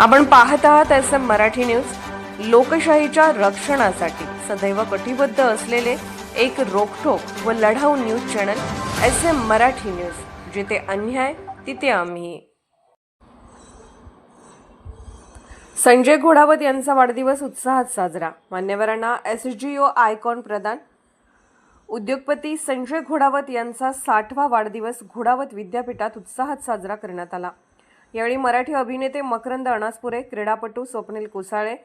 आपण पाहत आहात एस एम मराठी न्यूज. लोकशाहीच्या रक्षणासाठी सदैव कटिबद्ध असलेले एक रोखोक व लढाऊ news channel S M Marathi news. जिथे अन्याय तिथे आम्ही. संजय घोडावत यांचा वाढदिवस उत्साहात साजरा. मान्यवरांना एस जी ओ आयकॉन प्रदान. उद्योगपती संजय घोडावत यांचा साठवा वाढदिवस घोडावत विद्यापीठात उत्साहात साजरा करण्यात आला. यावेळी मराठी अभिनेते Makarand Anaspure क्रीडापटू Swapnil Kusale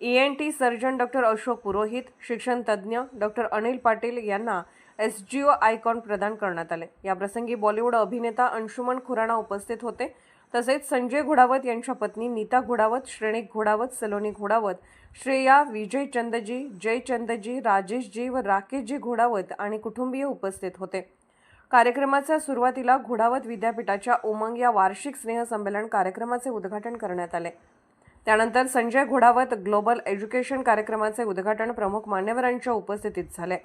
E N T surgeon doctor Ashok Purohit शिक्षण तज्ज्ञ डॉक्टर अनिल पाटील यांना एस जी ओ आयकॉन प्रदान करण्यात आले. याप्रसंगी बॉलिवूड अभिनेता अंशुमन खुराणा उपस्थित होते. तसेच संजय घोडावत यांच्या पत्नी नीता घोडावत श्रेणिक घोडावत सलोनी घोडावत श्रेया विजय चंदजी जयचंदजी राजेशजी व राकेशजी घोडावत आणि कुटुंबीय उपस्थित होते. कार्यक्रमाच्या सुरुवातीला घोडावत विद्यापीठाच्या उमंग या वार्षिक स्नेहसंमेलन कार्यक्रमाचे उद्घाटन करण्यात आले. त्यानंतर संजय घोडावत ग्लोबल एज्युकेशन कार्यक्रमाचे उद्घाटन प्रमुख मान्यवरांच्या उपस्थितीत झाले.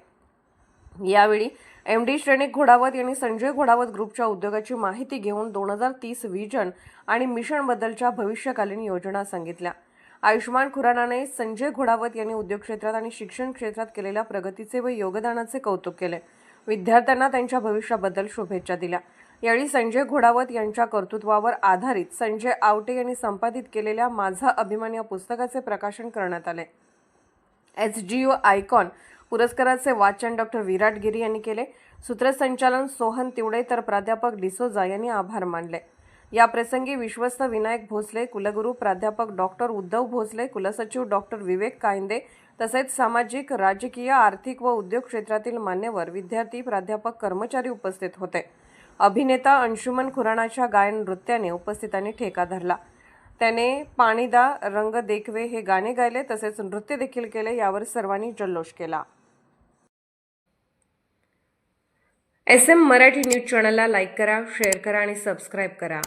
यावेळी एम डी श्रेणिक घोडावत यांनी संजय घोडावत ग्रुपच्या उद्योगाची माहिती घेऊन दोन हजार तीस व्हिजन आणि मिशनबद्दलच्या भविष्यकालीन योजना सांगितल्या. आयुष्मान खुरानाने संजय घोडावत यांनी उद्योग क्षेत्रात आणि शिक्षण क्षेत्रात केलेल्या प्रगतीचे व योगदानाचे कौतुक केले. विद्यार्थ्यांना त्यांच्या भविष्याबद्दल शुभेच्छा दिल्या. यावेळी संजय घोडावत यांच्या कर्तृत्वावर आधारित संजय आवटे यांनी संपादित केलेल्या माझा अभिमान या पुस्तकाचे प्रकाशन करण्यात आले. एस जी ओ आयकॉन पुरस्काराचे वाचन डॉक्टर विराट गिरी यांनी केले. सूत्रसंचालन सोहन तिवडे तर प्राध्यापक डिसोजा यांनी आभार मानले. या प्रसंगी विश्वस्त विनायक भोसले कुलगुरू प्राध्यापक डॉक्टर उद्धव भोसले कुलसचिव डॉक्टर विवेक कायंदे तसेच सामाजिक राजकीय आर्थिक व उद्योग क्षेत्रातील मान्यवर विद्यार्थी प्राध्यापक कर्मचारी उपस्थित होते. अभिनेता अंशुमन खुराणाच्या गायन नृत्याने उपस्थितांनी ठेका धरला. त्याने पाणीदा रंग देखवे हे गाणे गायले तसेच नृत्य देखील केले यावर सर्वांनी जल्लोष केला. एस एम मराठी न्यूज चॅनलला लाईक करा शेअर करा आणि सबस्क्राईब करा.